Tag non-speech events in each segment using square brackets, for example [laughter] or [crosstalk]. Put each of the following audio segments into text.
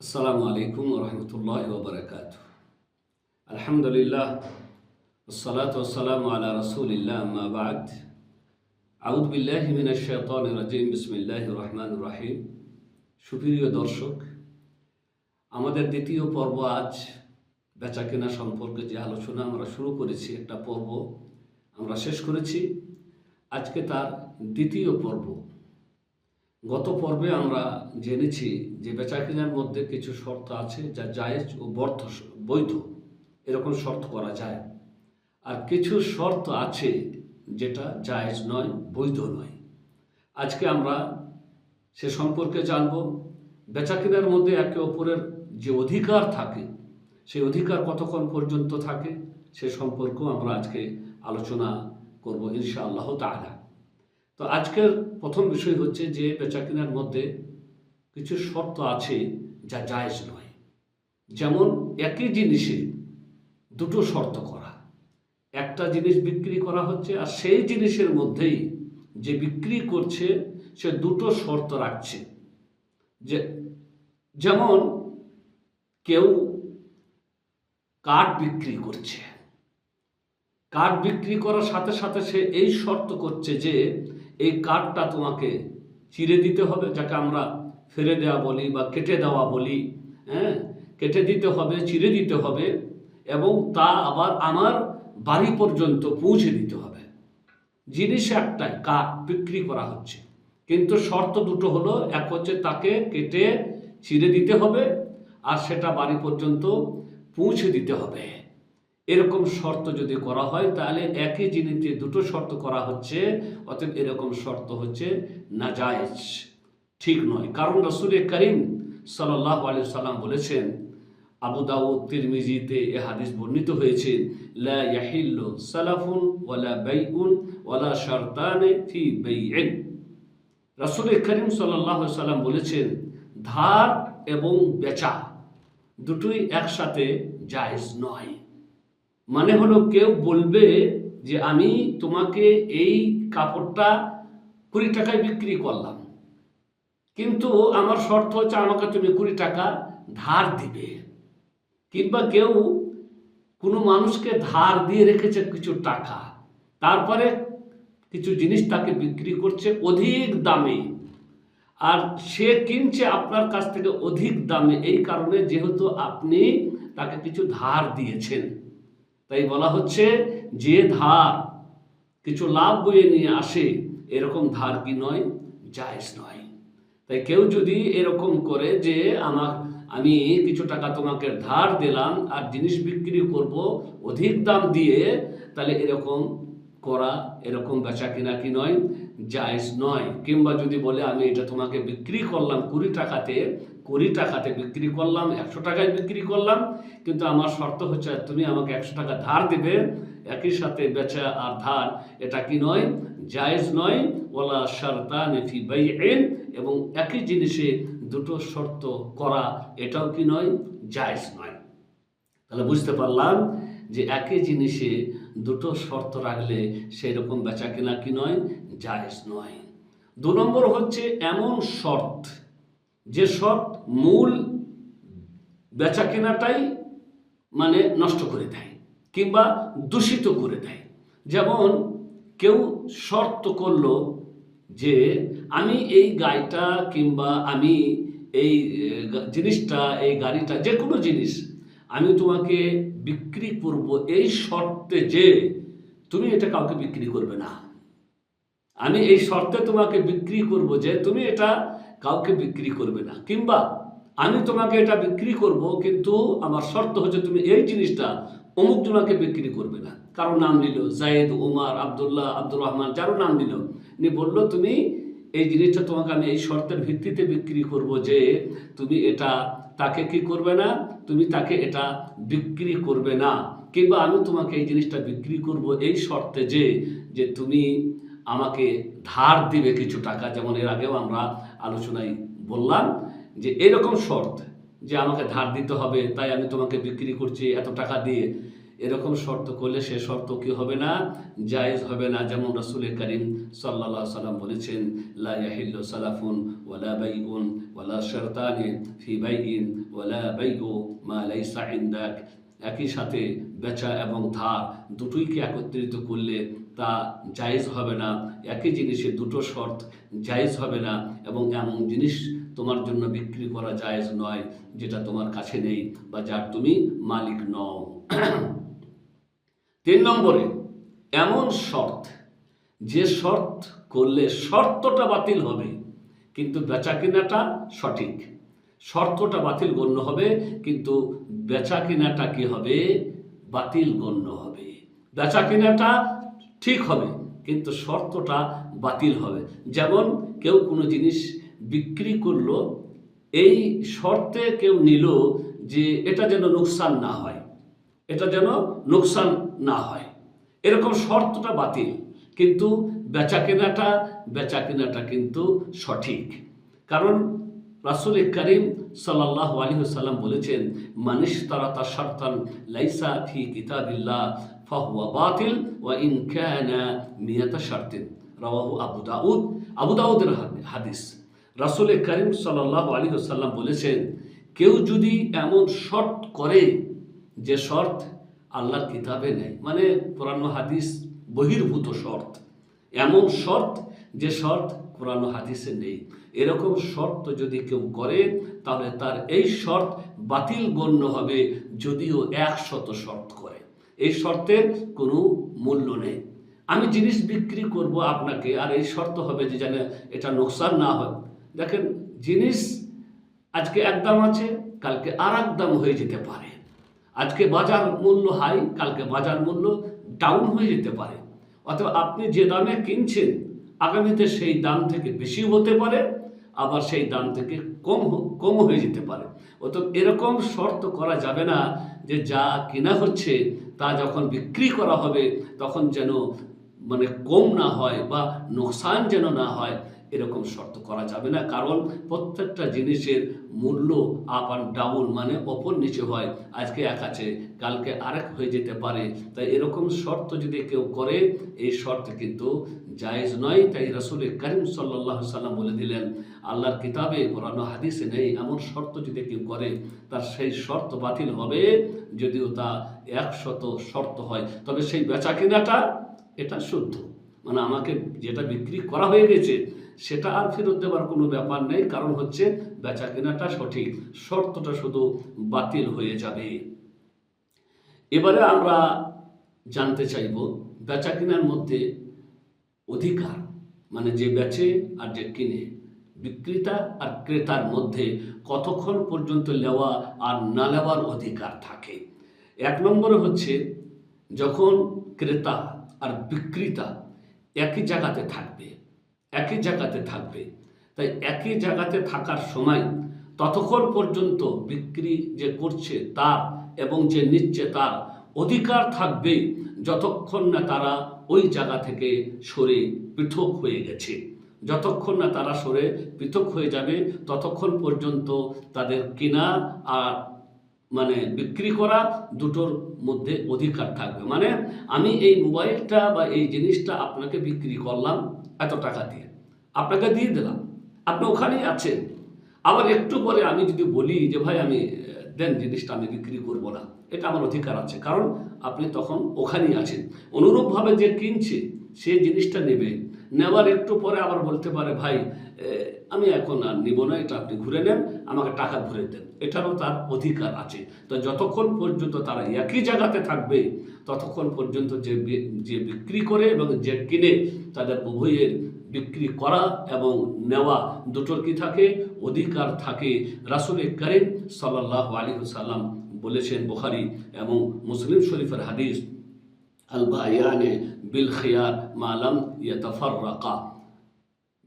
আসসালামু আলাইকুম রহমতুল্লাহ ওবরাকাত আলহামদুলিল্লাহ والصلاة والسلام على رسول الله أما بعد أعوذ بالله من الشيطان الرجيم بسم الله الرحمن الرحيم সুপ্রিয় দর্শক আমাদের দ্বিতীয় পর্ব আজ বেচাকেনা সম্পর্কে যে আলোচনা আমরা শুরু করেছি একটা পর্ব আমরা শেষ করেছি আজকে তার দ্বিতীয় পর্ব গত পর্বে আমরা জেনেছি যে বেচাকেনার মধ্যে কিছু শর্ত আছে যা জায়েজ ও বর্ধ, বৈধ। এরকম শর্ত করা যায়। আর কিছু শর্ত আছে যেটা জায়েজ নয়, বৈধ নয়। আজকে আমরা সে সম্পর্কে জানব। বেচাকেনার মধ্যে একে অপরের যে অধিকার থাকে, সেই অধিকার কতক্ষণ পর্যন্ত থাকে, সে সম্পর্কেও আমরা আজকে আলোচনা করব ইনশা আল্লাহ তাআলা। তো আজকের প্রথম বিষয় হচ্ছে যে বেচাকেনার মধ্যে কিছু শর্ত আছে যা জায়েজ নয়। যেমন একই জিনিসে দুটো শর্ত করা। একটা জিনিস বিক্রি করা হচ্ছে আর সেই জিনিসের মধ্যেই যে বিক্রি করছে, সে দুটো শর্ত রাখছে। যে যেমন কেউ কাঠ বিক্রি করছে। কাঠ বিক্রি করার সাথে সাথে সে এই শর্ত করছে যে এই কাঠটা তোমাকে চিরে দিতে হবে, যাকে আমরা ফেলে দেওয়া বলি বা কেটে দেওয়া বলি হ্যাঁ? কেটে দিতে হবে, চিরে দিতে হবে এবং তা আবার আমার বাড়ি পর্যন্ত পৌঁছে দিতে হবে। জিনিস একটাই, কাঠ বিক্রি করা হচ্ছে। কিন্তু শর্ত দুটো হলো, এক হচ্ছে তাকে কেটে চিরে দিতে হবে আর সেটা বাড়ি পর্যন্ত পৌঁছে দিতে হবে। এরকম শর্ত যদি করা হয়, তাহলে একই জিনিসে দুটো শর্ত করা হচ্ছে, অতএব এরকম শর্ত হচ্ছে নাজায়েজ। ঠিক নয়। কারণ রসুল করিম সাল্লাহ আলি সাল্লাম বলেছেন, আবু দাউদ, তিরমিজিতে এ হাদিস বর্ণিত হয়েছে, লা ইয়াহিল্লু সালাফুন ওয়ালা বাইউন ওয়ালা শারতানে ফি বাইইন। রাসূল করিম সাল্লাল্লাহু আলাইহি সাল্লাম বলেছেন, ধার এবং বেচা দুটোই একসাথে জায়েজ নয়। মানে হলো কেউ বলবে যে আমি তোমাকে এই কাপড়টা কুড়ি টাকায় বিক্রি করলাম। কিন্তু আমার শর্ত হচ্ছে আমাকে তুমি কুড়ি টাকা ধার দিবে। কিংবা কেউ কোনো মানুষকে ধার দিয়ে রেখেছে কিছু টাকা, তারপরে কিছু জিনিস তাকে বিক্রি করছে অধিক দামে। আর সে কিনছে আপনার কাছ থেকে অধিক দামে, এই কারণে যেহেতু আপনি তাকে কিছু ধার দিয়েছেন। তাই বলা হচ্ছে, যে ধার কিছু লাভ বয়ে নিয়ে আসে, এরকম ধার কি নয়? জায়েজ নয়। তাই কেউ যদি এরকম করে যে আমার, আমি কিছু টাকা তোমাকে ধার দিলাম আর জিনিস বিক্রি করব অধিক দাম দিয়ে, তাহলে এরকম করা, এরকম বেচা কিনা কি নয়? জায়েজ নয়। কিংবা যদি বলে, আমি এটা তোমাকে বিক্রি করলাম কুড়ি টাকাতে কুড়ি টাকাতে বিক্রি করলাম, একশো টাকায় বিক্রি করলাম, কিন্তু আমার শর্ত হচ্ছে তুমি আমাকে একশো টাকা ধার দেবে, একই সাথে বেচা আর ধার, এটা কি নয়, জায়েজ নয় ওলা শারতা নেফি বাইন এবং একই জিনিসে দুটো শর্ত করা, এটাও কি নয়, জায়েজ নয়। তাহলে বুঝতে পারলাম যে একই জিনিসে দুটো শর্ত রাখলে সেই রকম বেচা কিনা কি নয়, জায়েজ নয়। দু নম্বর হচ্ছে এমন শর্ত যে সব মূল বেচা কেনাটাই মানে নষ্ট করে দেয় কিংবা দূষিত করে দেয়। যেমন কেউ শর্ত করল যে আমি এই গাড়িটা কিংবা আমি এই জিনিসটা, এই গাড়িটা, যে কোনো জিনিস আমি তোমাকে বিক্রি করব এই শর্তে যে তুমি এটা কাউকে বিক্রি করবে না। আমি এই শর্তে তোমাকে বিক্রি করব যে তুমি এটা কাউকে বিক্রি করবে না। কিংবা আমি তোমাকে এটা বিক্রি করব, কিন্তু আমার শর্ত হচ্ছে তুমি এই জিনিসটা অমুক জনাকে বিক্রি করবে না। কারও নাম নিল, জায়েদ, উমার, আবদুল্লাহ, আব্দুর রহমান, যারও নাম নিল। নি বলল, তুমি এই জিনিসটা তোমাকে আমি এই শর্তের ভিত্তিতে বিক্রি করব যে তুমি এটা তাকে কি করবে না, তুমি তাকে এটা বিক্রি করবে না। কিংবা আমি তোমাকে এই জিনিসটা বিক্রি করব এই শর্তে যে যে তুমি আমাকে ধার দিবে কিছু টাকা। যেমন এর আগেও আমরা আলোচনায় বললাম যে এরকম শর্ত যে আমাকে ধার দিতে হবে, তাই আমি তোমাকে বিক্রি করছি এত টাকা দিয়ে, এরকম শর্ত করলে সে শর্ত কি হবে না? জায়েজ হবে না। যেমন রসুল করিম সাল্লাহ সাল্লাম বলেছেন, লা ইয়াহিল্লু সালাফুন ওয়ালা বাইউন ওয়ালা শারতানি ফি বাইইন ওয়ালা বাইউ মা লাইসা ইনদাক। একই সাথে বেচা এবং ধার দুটোইকে একত্রিত করলে তা জায়েজ হবে না। একই জিনিসে দুটো শর্ত জায়েজ হবে না এবং এমন জিনিস তোমার জন্য বিক্রি করা জায়েজ নয় যেটা তোমার কাছে নেই বা যার তুমি মালিক নও। [clears throat] তিন নম্বরে, এমন শর্ত, যে শর্ত করলে শর্তটা বাতিল হবে, কিন্তু বেচা কেনাটা সঠিক। শর্তটা বাতিল গণ্য হবে, কিন্তু বেচা কেনাটা কি হবে? বাতিল গণ্য হবে। বেচা কেনাটা ঠিক হবে, কিন্তু শর্তটা বাতিল হবে। যেমন কেউ কোনো জিনিস বিক্রি করল, এই শর্তে কেউ নিল যে এটা যেন নোকসান না হয়, এটা যেন নোকসান না হয়। এরকম শর্তটা বাতিল, কিন্তু বেচা কেনাটা বেচা কেনাটা কিন্তু সঠিক। কারণ রাসুল করিম সাল্লাহ আলী সাল্লাম বলেছেন মানিস তারা তার শর্তান লাইসা ফি কিতাবিল্লাহ ফাহুয়া বাতিল ওয়া ইন কানা মিয়াতা শর্তিন। রাওয়াহু আবু দাউদ, আবু দাউদের হাদি- হাদিস। রাসুল করিম সাল্লাহ আলী সাল্লাম বলেছেন, কেউ যদি এমন শর্ত করে যে শর্ত আল্লাহর কিতাবে নেই মানে কোরআন হাদিস বহির্ভূত শর্ত, এমন শর্ত যে শর্ত কোরআন হাদিসে নেই। এরকম শর্ত যদি কেউ করে, তাহলে তার এই শর্ত বাতিল গণ্য হবে যদিও একশত শর্ত করে। এই শর্তের কোনো মূল্য নেই। আমি জিনিস বিক্রি করব আপনাকে, আর এই শর্ত হবে যে যেন এটা নোকসান না হয়। দেখেন, জিনিস আজকে এক দাম আছে, কালকে আর এক দাম হয়ে যেতে পারে। আজকে বাজার মূল্য হাই, কালকে বাজার মূল্য ডাউন হয়ে যেতে পারে। অথবা আপনি যে দামে কিনছেন, আগামীতে সেই দাম থেকে বেশি হতে পারে আবার সেই দাম থেকে কম কম হয়ে যেতে পারে। অত এরকম শর্ত করা যাবে না যে যা কেনা হচ্ছে তা যখন বিক্রি করা হবে তখন যেন মানে কম না হয় বা নোকসান যেন না হয় এরকম শর্ত করা যাবে না। কারণ প্রত্যেকটা জিনিসের মূল্য আপ অ্যান্ড ডাউন মানে অপর নিচে হয়। আজকে এক আছে, কালকে আরেক হয়ে যেতে পারে। তাই এরকম শর্ত যদি কেউ করে, এই শর্ত কিন্তু জায়েজ নয়। তাই রসুল করিম সাল্লাহ সাল্লাম বলে দিলেন, আল্লাহর কিতাবে, কোরআন হাদিসে নেই এমন শর্ত যদি কেউ করে, তার সেই শর্ত বাতিল হবে যদিও তা একশত শর্ত হয়। তবে সেই বেচা কেনাটা, এটা শুদ্ধ। মানে আমাকে যেটা বিক্রি করা হয়ে গেছে সেটা আর ফেরত দেওয়ার কোনো ব্যাপার নেই, কারণ হচ্ছে বেচা কেনাটা সঠিক। শর্তটা শুধু বাতিল হয়ে যাবে। এবারে আমরা জানতে চাইব বেচা কেনার মধ্যে অধিকার মানে যে বেচে আর যে কিনে, বিক্রেতা আর ক্রেতার মধ্যে কতক্ষণ পর্যন্ত নেওয়া আর না নেওয়ার অধিকার থাকে। এক নম্বরে হচ্ছে, যখন ক্রেতা আর বিক্রেতা একই জায়গাতে থাকবে একই জায়গাতে থাকবে। তাই একই জায়গাতে থাকার সময় ততক্ষণ পর্যন্ত বিক্রি যে করছে তার এবং যে নিচ্ছে তার অধিকার থাকবে যতক্ষণ না তারা ওই জায়গা থেকে সরে পৃথক হয়ে গেছে। যতক্ষণ না তারা সরে পৃথক হয়ে যাবে, ততক্ষণ পর্যন্ত তাদের কেনা আর মানে বিক্রি করা দুটোর মধ্যে অধিকার থাকবে। মানে আমি এই মোবাইলটা বা এই জিনিসটা আপনাকে বিক্রি করলাম এত টাকা দিয়ে। আপনাকে দিয়ে দিলাম। আপনি ওখানেই আছেন। আবার একটু পরে আমি যদি বলি যে, ভাই, আমি, দেন জিনিসটা আমি বিক্রি করব না। এটা আমার অধিকার আছে। কারণ আপনি তখন ওখানেই আছেন। অনুরূপভাবে যে কিনছে, সে জিনিসটা নেবে। নেওয়ার একটু পরে আবার বলতে পারে, ভাই আমি এখন আর নিব না, এটা আপনি ঘুরে নেন, আমাকে টাকা ঘুরে দেন। এটারও তার অধিকার আছে। তো যতক্ষণ পর্যন্ত তারা একই জায়গাতে থাকবে, ততক্ষণ পর্যন্ত যে যে বিক্রি করে এবং যে কিনে তাদের উভয়ের বিক্রি করা এবং নেওয়া দুটোর কি থাকে? অধিকার থাকে। রাসুল করিম সাল্লাহ আলী সাল্লাম বলেছেন বুখারি এবং মুসলিম শরীফের হাদিস আল বায়ানে বিল খিয়ার মালাম ইয়াতাফাররাকা।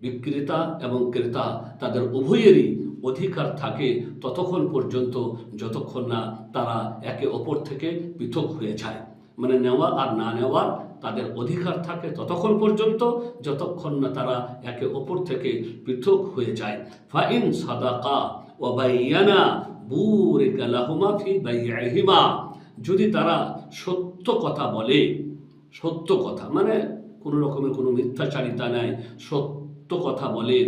বিক্রেতা এবং ক্রেতা তাদের উভয়েরই অধিকার থাকে ততক্ষণ পর্যন্ত, যতক্ষণ না তারা একে অপর থেকে পৃথক হয়ে যায়। মানে নেওয়া আর না নেওয়ার তাদের অধিকার থাকে ততক্ষণ পর্যন্ত, যতক্ষণ না তারা একে অপর থেকে পৃথক হয়ে যায়। ফাইন সাদাকা ও বাইয়ানা বুরিকা লাহুমা ফি বাইইহিমা যদি তারা সত্য কথা বলে, সত্য কথা মানে কোনো রকমের কোনো মিথ্যাচারিতা নেয় সত্য কথা বলে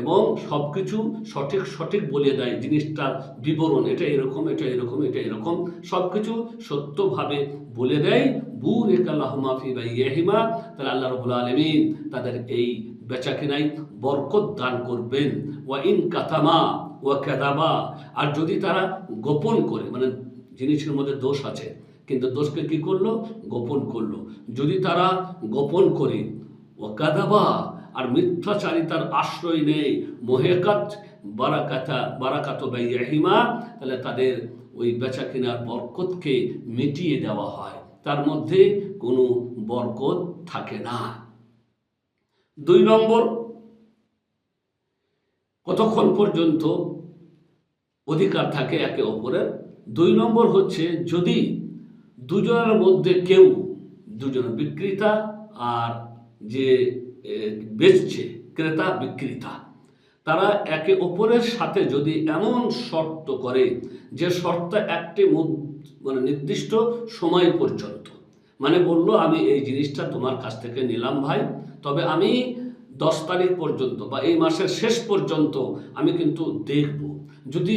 এবং সব কিছু সঠিক সঠিক বলে দেয়, জিনিসটার বিবরণ, এটা এরকম এটা এরকম এটা এরকম সব কিছু সত্যভাবে বলে দেয়। বু রেকাল্লাহ মাফি বা ইয়েহিমা তাহলে আল্লাহ রবুল আলমিন তাদের এই বেচা কেনাই বরকত দান করবেন। ওয়া ইন কাতামা, ওয়া কাদাবা আর যদি তারা গোপন করে মানে জিনিসের মধ্যে দোষ আছে কিন্তু দোষকে কি করল? গোপন করল। যদি তারা গোপন করে ও কাদাবা আর মিথ্যাচারিতার আশ্রয় নেই, মোহেকাত বারাকাতা, বারাকাত বাইয়াহিমা, তাহলে তাদের ওই বেচা কেনার বরকতকে মিটিয়ে দেওয়া হয়। তার মধ্যে কোনো বরকত থাকে না। দুই নম্বর, কতক্ষণ পর্যন্ত অধিকার থাকে একে অপরের? দুই নম্বর হচ্ছে যদি দুজনের মধ্যে কেউ দুজন বিক্রেতা আর যে বেচছে, ক্রেতা, বিক্রেতা, তারা একে অপরের সাথে যদি এমন শর্ত করে যে শর্ত একটি মানে নির্দিষ্ট সময় পর্যন্ত মানে বলল, আমি এই জিনিসটা তোমার কাছ থেকে নিলাম ভাই, তবে আমি দশ তারিখ পর্যন্ত বা এই মাসের শেষ পর্যন্ত আমি কিন্তু দেখব। যদি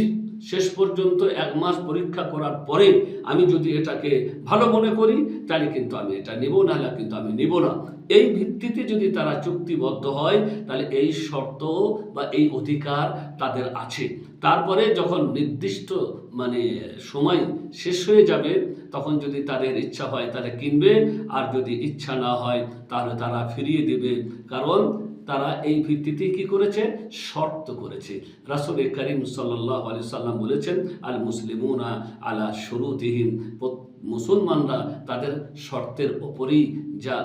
শেষ পর্যন্ত এক মাস পরীক্ষা করার পরে আমি যদি এটাকে ভালো মনে করি, তাহলে কিন্তু আমি এটা নেব, নাহলে কিন্তু আমি নেব না। এই ভিত্তিতে যদি তারা চুক্তিবদ্ধ হয়, তাহলে এই শর্ত বা এই অধিকার তাদের আছে। তারপরে যখন নির্দিষ্ট মানে সময় শেষ হয়ে যাবে, তখন যদি তাদের ইচ্ছা হয় তাহলে কিনবে, আর যদি ইচ্ছা না হয় তাহলে তারা ফিরিয়ে দেবে। কারণ তারা এই ভিত্তিতে কি করেছে? শর্ত করেছে। রাসুল করিম সাল্লাহ আলি সাল্লাম বলেছেন, আল মুসলিমুনা আলা শুরুতিহীন মুসলমানরা তাদের শর্তের ওপরেই যা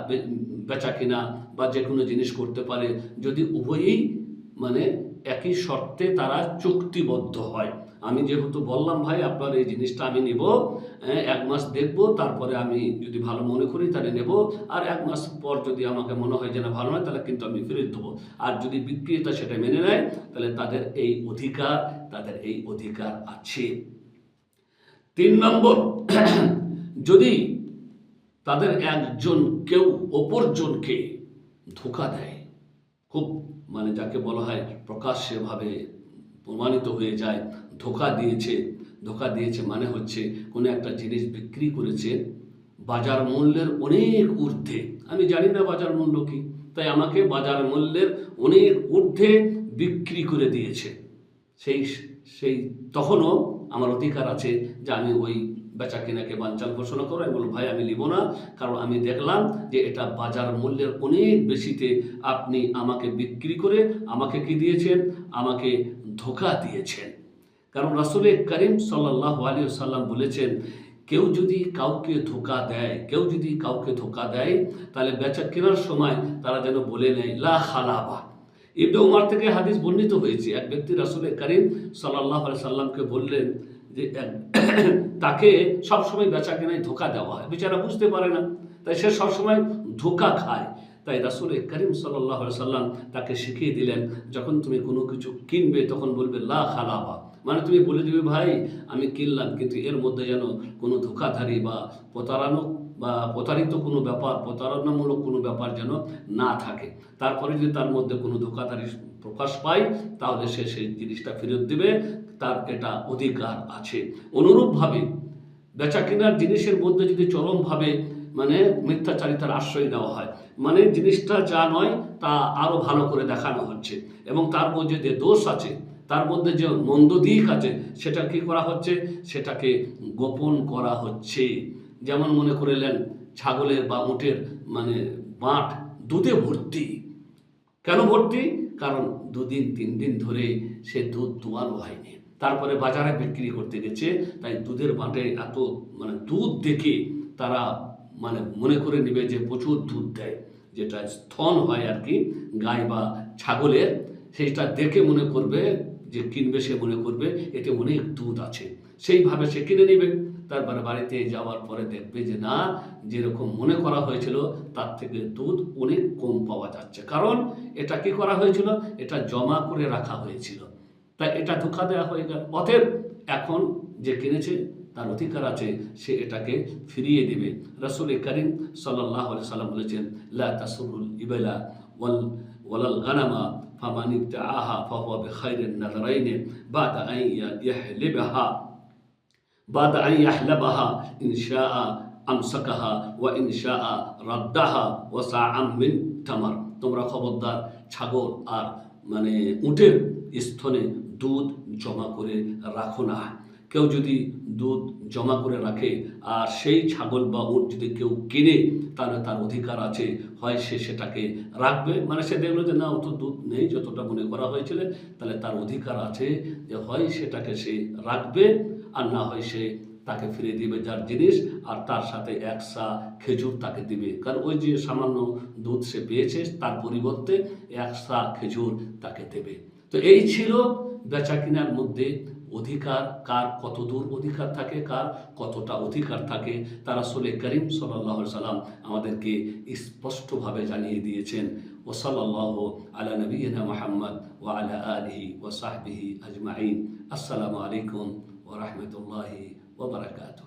বেচা কিনা বা যে কোনো জিনিস করতে পারে, যদি উভয়ই মানে একই শর্তে তারা চুক্তিবদ্ধ হয়। আমি যেহেতু বললাম ভাই আপনার এই জিনিসটা আমি নেব হ্যাঁ, এক মাস দেখব তারপরে আমি যদি ভালো মনে করি তাহলে নেব। আর এক মাস পর যদি আমাকে মনে হয় যে না ভালো নয় তাহলে কিন্তু আমি ফেরত দেবো। আর যদি বিক্রেতা সেটা মেনে নেয় তাহলে তাদের এই অধিকার তাদের এই অধিকার আছে। তিন নম্বর যদি তাদের একজন কেউ অপরজনকে ধোকা দেয় খুব মানে যাকে বলা হয় প্রকাশ্যভাবে প্রমাণিত হয়ে যায় ধোকা দিয়েছে ধোকা দিয়েছে মানে হচ্ছে কোনো একটা জিনিস বিক্রি করেছে বাজার মূল্যের অনেক ঊর্ধ্বে। আমি জানি না বাজার মূল্য কি, তাই আমাকে বাজার মূল্যের অনেক ঊর্ধ্বে বিক্রি করে দিয়েছে। সেই সেই তখনও আমার অধিকার আছে যে আমি ওই বেচা কেনাকে বাঞ্চাল ঘোষণা করো বলব ভাই, আমি নিব না, কারণ আমি দেখলাম যে এটা বাজার মূল্যের অনেক বেশিতে আপনি আমাকে বিক্রি করে আমাকে কি দিয়েছেন? আমাকে ধোকা দিয়েছেন। কারণ রাসুলে করিম সাল্লাহ আলী সাল্লাম বলেছেন, কেউ যদি কাউকে ধোকা দেয়, কেউ যদি কাউকে ধোকা দেয়, তাহলে বেচা কেনার সময় তারা যেন বলে নেয়, লা খালাবা ইবনে উমার থেকে হাদিস বর্ণিত হয়েছে। এক ব্যক্তি রাসুলের করিম সাল্লাহ সাল্লামকে বললেন যে [clears throat] তাকে সবসময় বেচা কেনায় ধোকা দেওয়া হয়। বেচারা বুঝতে পারে না, তাই সে সবসময় ধোকা খায়। তাই রাসুল করিম সাল্লাহ সাল্লাম তাকে শিখিয়ে দিলেন, যখন তুমি কোনো কিছু কিনবে, তখন বলবে, লা খালাবা মানে তুমি বলে দিবে, ভাই, আমি কিনলাম কিন্তু এর মধ্যে যেন কোনো ধোকাধারী বা প্রতারণা, বা প্রতারিত কোনো ব্যাপার, প্রতারণামূলক কোনো ব্যাপার যেন না থাকে। তারপরে যদি তার মধ্যে কোনো ধোকাধারী প্রকাশ পায়, তাহলে সে সেই জিনিসটা ফেরত দেবে। তার এটা অধিকার আছে। অনুরূপভাবে বেচা কেনার জিনিসের মধ্যে যদি চরমভাবে মানে মিথ্যাচারিতার আশ্রয় নেওয়া হয় মানে জিনিসটা যা নয় তা আরও ভালো করে দেখানো হচ্ছে। এবং তার মধ্যে যে দোষ আছে তার মধ্যে যে মন্দ দিক আছে, সেটা কি করা হচ্ছে? সেটাকে গোপন করা হচ্ছে। যেমন মনে করিলেন ছাগলের বা উটের মানে বাঁট দুধে ভর্তি। কেন ভর্তি? কারণ দুদিন, তিন দিন ধরে সে দুধ দোয়ানো হয়নি। তারপরে বাজারে বিক্রি করতে গেছে। তাই দুধের বাঁটে এত মানে দুধ দেখে তারা মানে মনে করে নেবে যে প্রচুর দুধ দেয়। যেটা স্থন হয় আর কি, গাই বা ছাগলের সেটা দেখে মনে করবে যে কিনবে সে মনে করবে, এতে অনেক দুধ আছে। সেইভাবে সে কিনে নেবে। তারপরে বাড়িতে যাওয়ার পরে দেখবে যে, না, যেরকম মনে করা হয়েছিল, তার থেকে দুধ অনেক কম পাওয়া যাচ্ছে। কারণ এটা কি করা হয়েছিল? এটা জমা করে রাখা হয়েছিল। তাই এটা ধোকা দেওয়া হয়ে গেল। অতএব এখন যে কিনেছে, তার অধিকার আছে, সে এটাকে ফিরিয়ে দিবে। রাসুল করিম সাল্লাহ সাল্লাম বলেছেন, লা তাসুরুল ইবেলা ওয়াল, ওয়ালাল গানামা। ফামান ইবতাআহা ফাহুয়া বিখাইরিন নাযরাইনি বাদা আন ইয়াহলিবাহা بعد أن يحلبها إن شاء أمسكها وإن شاء ردها وساعا من تمر তোমরা খবরদার ছাগল আর মানে উটের স্থনে দুধ জমা করে রাখো না কেউ যদি দুধ জমা করে রাখে আর সেই ছাগল বা উট যদি কেউ কিনে, তাহলে তার অধিকার আছে, হয় সে সেটাকে রাখবে। মানে সে দেখল যে, না অত দুধ নেই, যতটা মনে করা হয়েছিল, তাহলে তার অধিকার আছে যে, হয় সেটাকে সে রাখবে আর না হয় সে তাকে ফিরে দিবে যার জিনিস আর তার সাথে একসা খেজুর তাকে দিবে। কারণ ওই যে সামান্য দুধ সে পেয়েছে, তার পরিবর্তে একসা খেজুর তাকে দেবে। তো এই ছিল বেচা কিনার মধ্যে অধিকার, কার কতদূর অধিকার থাকে, কার কতটা অধিকার থাকে তারা সোলে করিম সাল্লাহ সাল্লাম আমাদেরকে স্পষ্টভাবে জানিয়ে দিয়েছেন। ও সাল্লাহ আলা নবীনা মোহাম্মদ ও আলা আলহি ও সাহবিহি আজমাইন। আসসালামু আলাইকুম ও রহমতুল্লাহি ওবরাকাত